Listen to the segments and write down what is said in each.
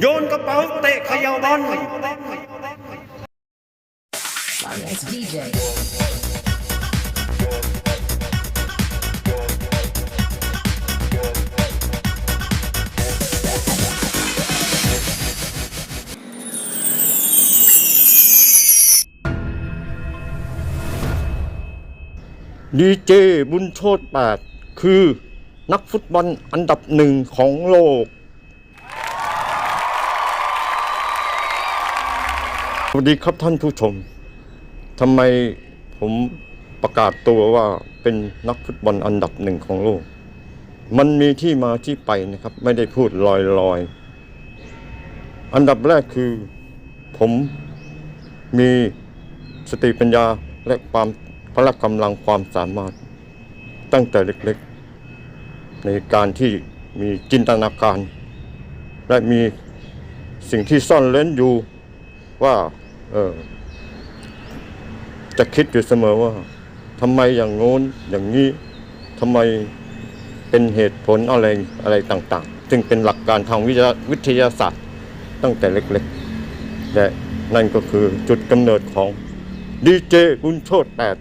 โยนกระเป๋าเตะเขย่าบอล It's DJ. ดีเจบุญโชตแปดคือนักฟุตบอลอันดับหนึ่งของโลก สวัสดีครับท่านผู้ชมทำไมผมประกาศตัวว่าเป็นนักฟุตบอลอันดับหนึ่งของโลก มันมีที่มาที่ไปนะครับ ไม่ได้พูดลอยๆ อันดับแรกคือผมมีสติปัญญาและความพละกำลังความสามารถ ตั้งแต่เล็กๆ ในการที่มีจินตนาการ และมีสิ่งที่ซ่อนเล้นอยู่ ว่า เออ จะคิดอยู่เสมอว่าทำไมอย่างโน้นอย่างนี้ทำไมเป็นเหตุผลอะไรอะไรต่าง ๆ ซึ่งเป็นหลักการทางวิทยาวิทยาศาสตร์ตั้งแต่เล็กๆและนั่นก็คือจุดกำเนิดของดีเจบุญโชตแปด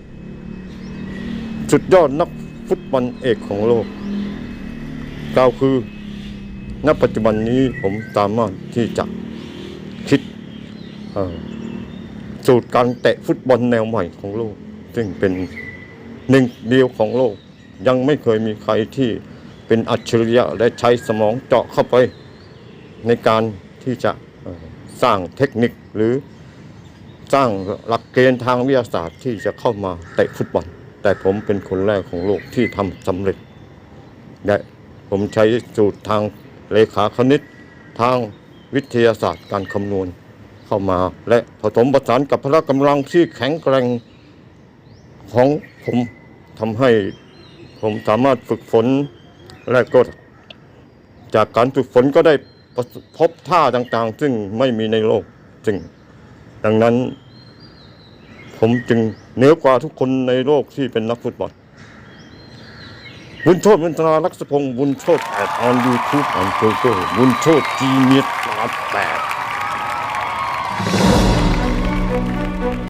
สุดยอดนักฟุตบอลเอกของโลกกล่าวคือ ณ ปัจจุบันนี้ผมสามารถที่จะ สูตรการเตะฟุตบอลแนวใหม่ของโลก ซึ่งเป็นหนึ่งเดียวของโลก ยังไม่เคยมีใครที่เป็นอัจฉริยะและใช้สมองเจาะเข้าไปในการที่จะสร้างเทคนิคหรือสร้างหลักเกณฑ์ทางวิทยาศาสตร์ที่จะเข้ามาเตะฟุตบอล แต่ผมเป็นคนแรกของโลกที่ทำสำเร็จและผมใช้สูตรทางเลขาคณิตทางวิทยาศาสตร์การคำนวณ เข้ามา และผสมผสานกับพละกำลังที่แข็งแกร่งของผมทำให้ผมสามารถฝึกฝนและก็จากการฝึกฝนก็ได้พบท่าต่างๆ ซึ่งไม่มีในโลกซึ่งดังนั้น ผมจึงเหนือกว่าทุกคนในโลกที่เป็นนักฟุตบอลบุญโชตบุญตราลักษพงศ์บุญโชตแปดออนยูทูบออนโกโก้บุญโชตจีเนียสแปด Bye.